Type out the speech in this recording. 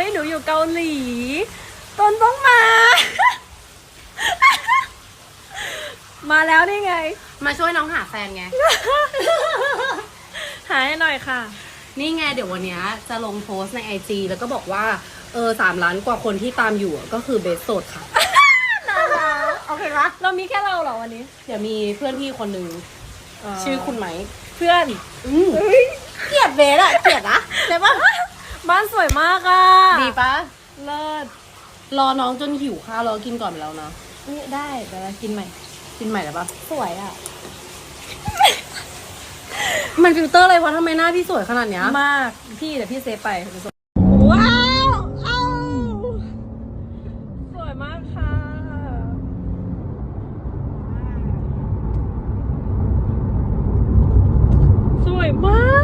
อ้ยหนูอยู่เกาหลีต้นต้องมา มาแล้วนี่ไง มาช่วยน้องหาแฟนไง หาให้หน่อยค่ะ นี่ไงเดี๋ยววันเนี้ยจะลงโพสต์ในไอจีแล้วก็บอกว่า เออสามล้านกว่าคนที่ตามอยู่อะก็คือเบสโสดค่ะ โอเคปะเรามีแค่เราเหรอวันนี้ เดี๋ยวมีเพื่อนพี่คนหนึ่งชื่อคุณไหมเพื่อน อืมเกลียดเบสอะเกลียดนะใช่ปะบ้านสวยมากอะดี ปะเลิศรอน้องจนหิวข้าวรอกินก่อนไปแล้วนะ นี่ได้เดี๋รากินใหม่ กินใหม่ได้ปะสวยอะ มันฟิลเตอร์เลยรวะทำไมหน้าพี่สวยขนาดเนี้ย มาก พี่เดี๋ยวพี่เซฟไปว้าวเอาสวยมากค่ะ สวยมาก